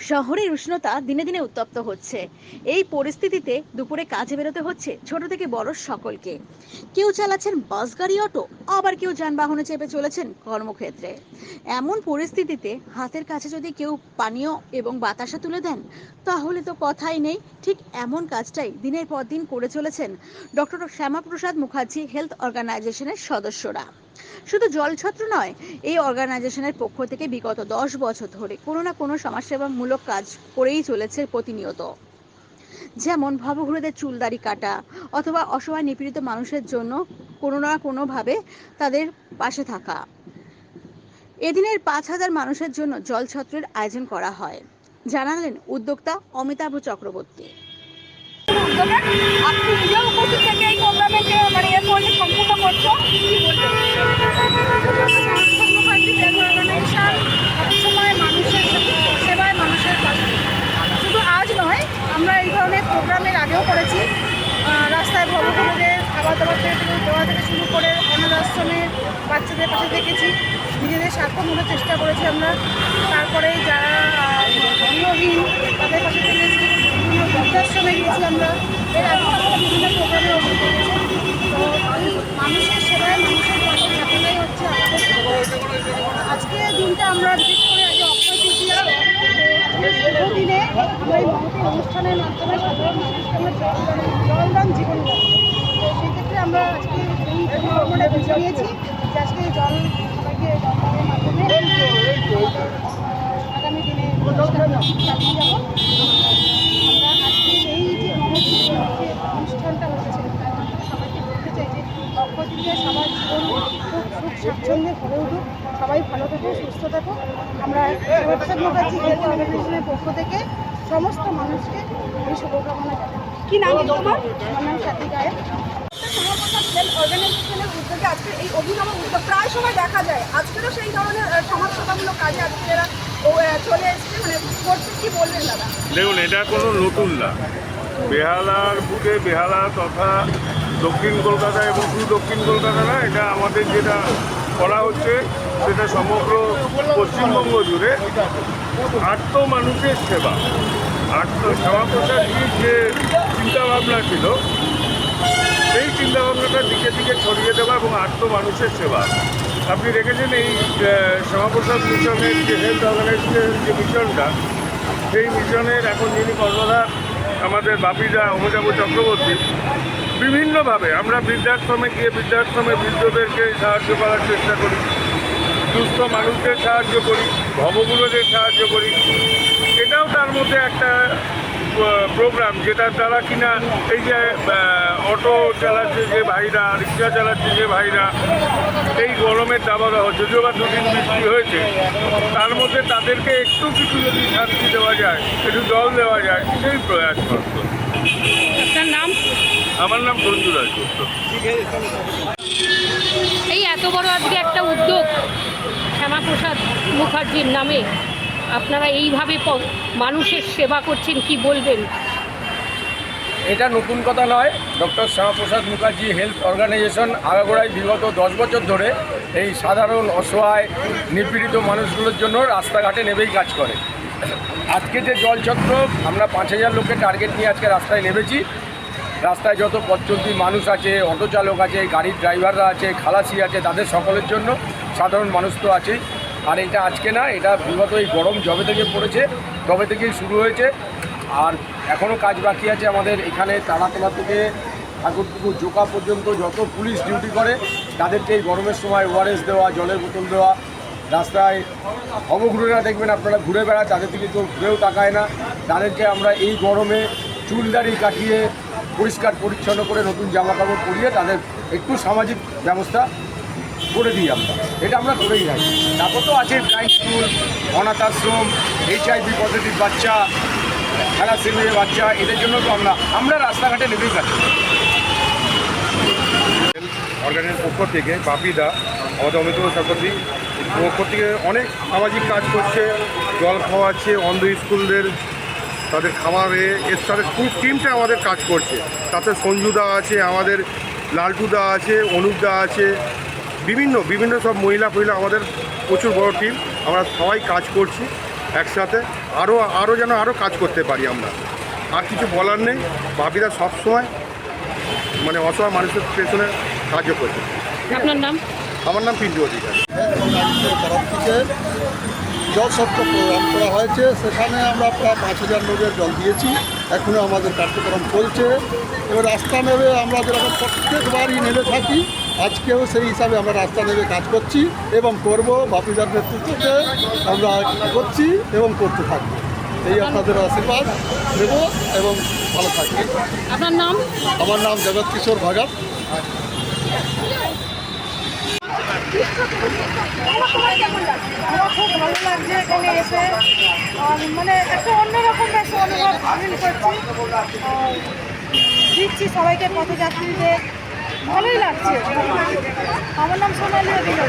শহরের উষ্ণতা দিনে দিনে উত্তপ্ত হচ্ছে। এই পরিস্থিতিতে দুপুরে কাজে বেরোতে হচ্ছে ছোট থেকে বড় সকলকে। কেউ চালাচ্ছেন বাস, গাড়ি, অটো, আবার কেউ যানবাহনে চেপে চলেছেন কর্মক্ষেত্রে। এমন পরিস্থিতিতে হাতের কাছে যদি কেউ পানীয় এবং বাতাসা তুলে দেন, তাহলে তো কথাই নেই। ঠিক এমন কাজটাই দিনের পর দিন করে চলেছেন ডক্টর শ্যামাপ্রসাদ মুখার্জি হেলথ অর্গানাইজেশনের সদস্যরা। শুধু জলছত্র নয়, এই অর্গানাইজেশনের পক্ষ থেকে বিগত দশ বছর ধরে কোনো না কোনো সমাজসেবামূলক কাজ করেই চলেছে প্রতিনিয়ত। যেমন ভবঘুরেদের চুলদাড়ি কাটা অথবা অসহায় নিপীড়িত মানুষের জন্য কোনো না কোনোভাবে তাদের পাশে থাকা। এদিনের পাঁচ হাজার মানুষের জন্য জলছত্রের আয়োজন করা হয়। জানালেন উদ্যোক্তা অমিতাভ চক্রবর্তী। আপনি নিজেও উপস্থিত থেকে এই প্রোগ্রামে মানে মধ্যে সম্পূর্ণ করছ, কি বলবেন সবসময় মানুষের সেবায় মানুষের পাশে শুধু আজ নয় আমরা এই ধরনের প্রোগ্রামের আগেও করেছি আহ, রাস্তায় ভবঘুরেদের খাবার দাবার থেকে থেকে দেওয়া থেকে শুরু করে অনাথ আশ্রমে বাচ্চাদের পাশে দেখেছি। নিজেদের স্বার্থমূলক চেষ্টা করেছি আমরা। তারপরে যারা গৃহহীন, তাদের পাশে বিভিন্ন বৃদ্ধাশ্রমে গিয়েছি আমরা। এর আগে বিভিন্ন প্রোগ্রামে করেছি তো মানুষের সেবায়, মানুষের পাশে থাকাটাই হচ্ছে আজকে দিনটা আমরা বিশেষ করে আজ অক্ষয় তৃতীয়া। দিনে এই মহতি অনুষ্ঠানের মাধ্যমে সাধারণ মানুষকে আমরা জলদান জলদান জীবন তো সেক্ষেত্রে আমরা আজকে এই পরিকল্পনাটা নিয়েছি। যে আজকে জল সবাইকে জলদানের মাধ্যমে আগামী দিনে চালিয়ে যাব। আমরা আজকে এই যে যে অনুষ্ঠানটা হচ্ছে তার মাধ্যমে সবাইকে বলতে চাই যে অক্ষয় সবার জীবন খুব সুখ স্বাচ্ছন্দ্যে ভরে উঠুক। সবাই ভালো থাকো সুস্থ থাকো। আমরা শ্যামাপ্রসাদ মুখার্জি হেলথ অর্গানাইজেশনের পক্ষ থেকে সমস্ত মানুষকে এই শুভকামনা জানাই। কি নাম তোমার আমার নাম সাথী অর্গানাইজেশনের উদ্যোগে আজকে এই অভিনব উদ্যোগ প্রায় সময় দেখা যায়। আজকেরও সেই ধরনের সমাজসেবামূলক কাজে আজকে এরা চলে এসছে মানে করছে কি দাদা? দেখুন, এটা কোনো নতুন না। বেহালার বুকে বেহালা তথা দক্ষিণ কলকাতা এবং শুধু দক্ষিণ কলকাতা না, এটা আমাদের যেটা করা হচ্ছে, সেটা সমগ্র পশ্চিমবঙ্গ জুড়ে আত্ম মানুষের সেবা। আত্ম শ্যামাপ্রসাদজির যে চিন্তাভাবনা ছিল সেই চিন্তাভাবনাটা দিকে দিকে ছড়িয়ে দেওয়া এবং আত্ম মানুষের সেবা। আপনি দেখেছেন এই শ্যামাপ্রসাদ মিশনের যে হেলথ অর্গানাইজেশনের যে মিশনটা, সেই মিশনের এখন যিনি কর্ণধার আমাদের বাপিদা অমিতাভ চক্রবর্তী, বিভিন্নভাবে আমরা বৃদ্ধাশ্রমে গিয়ে বৃদ্ধাশ্রমে বৃদ্ধদেরকে সাহায্য করার চেষ্টা করি সুস্থ মানুষদের সাহায্য করি, ভবগুলোদের সাহায্য করি। এটাও তার মধ্যে একটা প্রোগ্রাম যেটার দ্বারা কিনা এই যে অটো চালাচ্ছে যে ভাইরা রিক্সা চালাচ্ছে যে ভাইরা এই গরমের দাবাদাহ যদিও বা দুদিন বৃষ্টি হয়েছে তার মধ্যে তাদেরকে একটু কিছু যদি শান্তি দেওয়া যায় একটু জল দেওয়া যায় সেই প্রয়াস নাম? আমার নাম সঞ্জু রাজগুপ্ত এই এত বড় আজকে একটা উদ্যোগ শ্যামাপ্রসাদ মুখার্জির নামে আপনারা এইভাবে মানুষের সেবা করছেন, কি বলবেন? এটা নতুন কথা নয়। Doctor Shyamaprasad Mukherjee health organisation আগাগোড়ায় বিগত দশ বছর ধরে এই সাধারণ অসহায়, নিপীড়িত মানুষগুলোর জন্য রাস্তাঘাটে নেবেই কাজ করে। আজকে যে জলচক্র আমরা পাঁচ হাজার লোকের টার্গেট নিয়ে আজকে রাস্তায় নেমেছি। রাস্তায় যত পথচলতি মানুষ আছে অটো চালক আছে, গাড়ির ড্রাইভাররা আছে, খালাসি আছে, তাদের সকলের জন্য সাধারণ মানুষ তো আছেই। আর এটা আজকে না, এটা বিগত এই গরম জবে থেকে পড়েছে, তবে থেকেই শুরু হয়েছে। আর এখনও কাজ বাকি আছে আমাদের এখানে তারাতলা থেকে ঠাকুরপুকুর জোকা পর্যন্ত যত পুলিশ ডিউটি করে, তাদেরকে এই গরমের সময় ওআরএস দেওয়া, জলের বোতল দেওয়া, রাস্তায় অবঘুরেরা দেখবেন আপনারা ঘুরে বেড়ায়, তাদের দিকে কেউ ঘুরেও তাকায় না। তাদেরকে আমরা এই গরমে চুল দাড়ি কাটিয়ে পরিষ্কার পরিচ্ছন্ন করে নতুন জামা কাপড় পরিয়ে তাদের একটু সামাজিক ব্যবস্থা করে দিই আমরা। এটা আমরা করেই থাকি তারপর তো আছে ব্লাইন্ড স্কুল অনাথ আশ্রম এইচআইভি পজিটিভ বাচ্চা থ্যালাসেমিয়া বাচ্চা, এদের জন্য তো আমরা আমরা রাস্তাঘাটে নেমেই করি। অর্গানের পক্ষ থেকে বাপিদা আমাদের অমিতাভ চক্রবর্তী পক্ষ থেকে অনেক সামাজিক কাজ করছে। জল খাওয়াচ্ছে, অন্ধ স্কুলদের তাদের খাবারে এর সাথে খুব টিমটা আমাদের কাজ করছে। তাতে সঞ্জুদা আছে, আমাদের লালটুদা আছে, অনুপদা আছে। বিভিন্ন বিভিন্ন সব মহিলা ফহিলা আমাদের প্রচুর বড় টিম আমরা সবাই কাজ করছি একসাথে। আরও আরও যেন আরও কাজ করতে পারি আমরা। আর কিছু বলার নেই। বাপিরা সবসময় মানে অসহায় মানুষের পেছনে সাহায্য করছে। আপনার নাম? আমার নাম পিন্টু অধিকারী। জল সত্য প্রোগ্রাম করা হয়েছে। সেখানে আমরা প্রায় পাঁচ হাজার লোকের জল দিয়েছি। এখনও আমাদের কার্যক্রম চলছে। এবার রাস্তা নেবে আমরা যেরকম প্রত্যেকবারই নেমে থাকি আজকেও সেই হিসাবে আমরা রাস্তা নেবে কাজ করছি এবং করব। বাপিদার নেতৃত্বে আমরা করছি এবং করতে থাকব। এই আপনাদের আশীর্বাদ দেব এবং ভালো থাকবে। আপনার নাম? আমার নাম জগৎ কিশোর ভাগাত আমার খুব ভালো লাগছে এসে মানে একটা দিচ্ছি সবাইকে পথযাত্রীদের ভালোই লাগছে আমার নাম সোনালি অধিকারী